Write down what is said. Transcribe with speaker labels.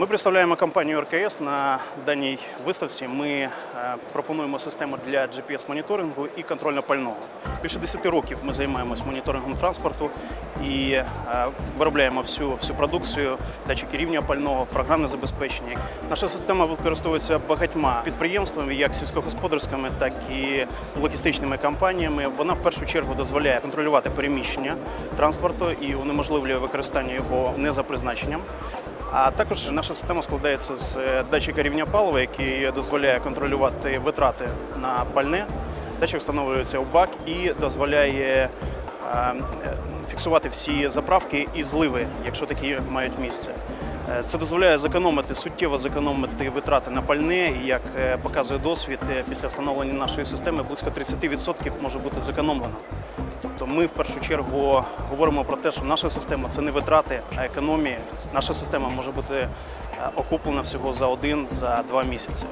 Speaker 1: Ми представляємо компанію РКС на даній виставці. Ми е, пропонуємо систему для GPS-моніторингу і контрольно-пального. Більше 10 років ми займаємося моніторингом транспорту і е, виробляємо всю, всю продукцію, датчики рівня пального, програмне забезпечення. Наша система використовується багатьма підприємствами, як сільськогосподарськими, так і логістичними компаніями. Вона в першу чергу дозволяє контролювати переміщення транспорту і унеможливлює використання його не за призначенням. А також наша система складається з е, датчика рівня палива, який дозволяє контролювати витрати на пальне. Датчик встановлюється в бак і дозволяє е, фіксувати всі заправки і зливи, якщо такі мають місце. Е, Це дозволяє зекономити суттєво зекономити витрати на пальне. І як показує досвід, після встановлення нашої системи близько 30% може бути зекономлено. Тобто ми в першу чергу говоримо про те, що наша система це не витрати, а економія. Наша система може бути е, окуплена всього за один, за два місяці.